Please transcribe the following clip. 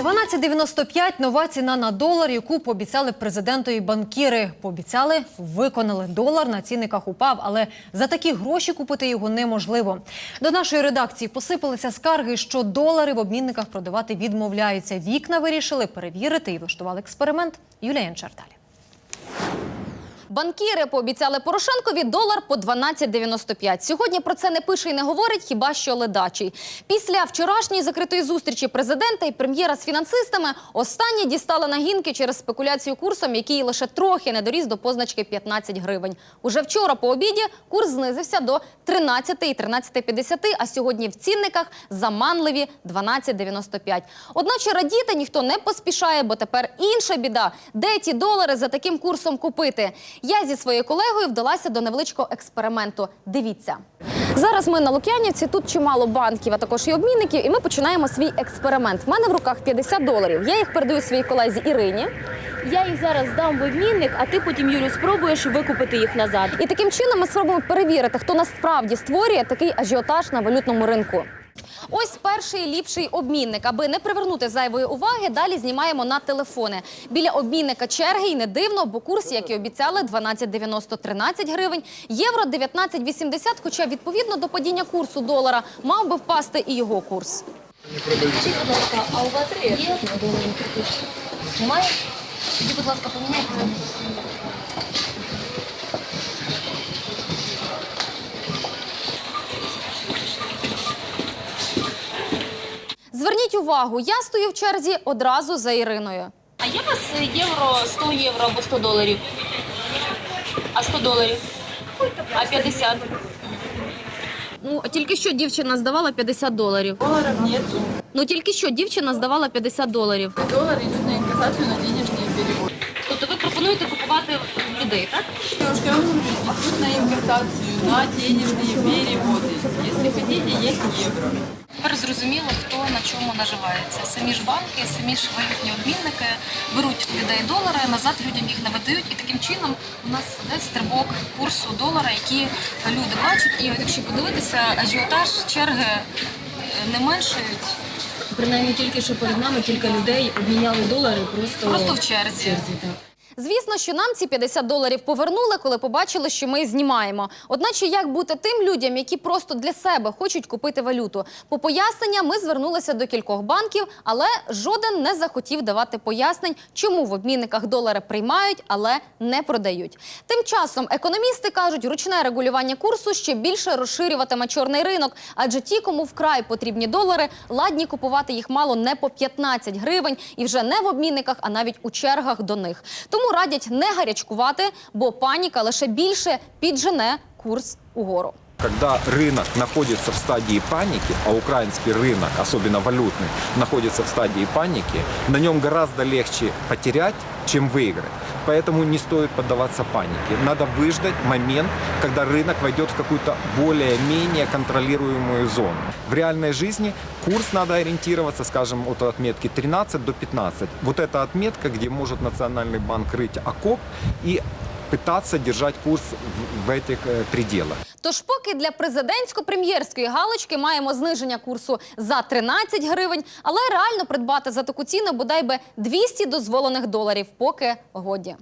12,95 – нова ціна на долар, яку пообіцяли президентові банкіри. Пообіцяли, виконали. Долар на цінниках упав, але за такі гроші купити його неможливо. До нашої редакції посипалися скарги, що долари в обмінниках продавати відмовляються. Вікна вирішили перевірити і влаштували експеримент. Юлія Янчар. Банкіри пообіцяли Порошенкові долар по 12,95. Сьогодні про це не пише і не говорить, хіба що ледачий. Після вчорашньої закритої зустрічі президента і прем'єра з фінансистами останні дістали нагінки через спекуляцію курсом, який лише трохи не доріс до позначки 15 гривень. Уже вчора по обіді курс знизився до 13 і 13,50, а сьогодні в цінниках заманливі 12,95. Одначе радіти ніхто не поспішає, бо тепер інша біда. Де ті долари за таким курсом купити? Я зі своєю колегою вдалася до невеличкого експерименту. Дивіться. Зараз ми на Лук'янівці, тут чимало банків, а також і обмінників, і ми починаємо свій експеримент. В мене в руках 50 доларів. Я їх передаю своїй колезі Ірині. Я їх зараз здам в обмінник, а ти потім, Юлю, спробуєш викупити їх назад. І таким чином ми спробуємо перевірити, хто насправді створює такий ажіотаж на валютному ринку. Ось перший ліпший обмінник. Аби не привернути зайвої уваги, далі знімаємо на телефони. Біля обмінника черги і не дивно, бо курс, як і обіцяли, 12,90 – 13 гривень, євро 19,80, хоча відповідно до падіння курсу долара мав би впасти і його курс. Скажіть, будь ласка, а у вас є? Немає? Тоді, будь ласка, поміняйте. Зверніть увагу, я стою в черзі одразу за Іриною. А є у вас євро, 100 євро або 100 доларів? А 100 доларів? А 50? Ну, тільки що дівчина здавала 50 доларів. Долларов нету. Ну тільки що дівчина здавала 50 доларів. Доллары идут на инкассацию на денежные переводы. Тобто ви пропонуєте купувати в людей, так? Девушка, я вам говорю, идут на инкассацию на денежные переводы. Евро. Тепер зрозуміло, хто на чому наживається. Самі ж банки, самі ж валютні обмінники беруть в людей долари, назад людям їх не видають, і таким чином у нас десь стрибок курсу долара, які люди бачать. І якщо подивитися, ажіотаж черги е, не меншають Принаймні тільки що перед нами кілька людей обміняли долари просто, просто в черзі. так. Звісно, що нам ці 50 доларів повернули, коли побачили, що ми знімаємо. Одначе, як бути тим людям, які просто для себе хочуть купити валюту? По пояснення ми звернулися до кількох банків, але жоден не захотів давати пояснень, чому в обмінниках долари приймають, але не продають. Тим часом економісти кажуть, ручне регулювання курсу ще більше розширюватиме чорний ринок, адже ті, кому вкрай потрібні долари, ладні купувати їх мало не по 15 гривень і вже не в обмінниках, а навіть у чергах до них. Тому радять не гарячкувати, бо паніка лише більше піджене курс угору. Когда рынок находится в стадии паники, а украинский рынок, особенно валютный, находится в стадии паники, на нем гораздо легче потерять, чем выиграть. Поэтому не стоит поддаваться панике. Надо выждать момент, когда рынок войдет в какую-то более-менее контролируемую зону. В реальной жизни курс надо ориентироваться, скажем, от отметки 13 до 15. Вот эта отметка, где может Национальный банк рыть окоп и пытаться держать курс в, в этих э, пределах. Тож, поки для президентсько-прем'єрської галочки маємо зниження курсу за 13 гривень, але реально придбати за таку ціну бодай би 200 дозволених доларів, поки годі.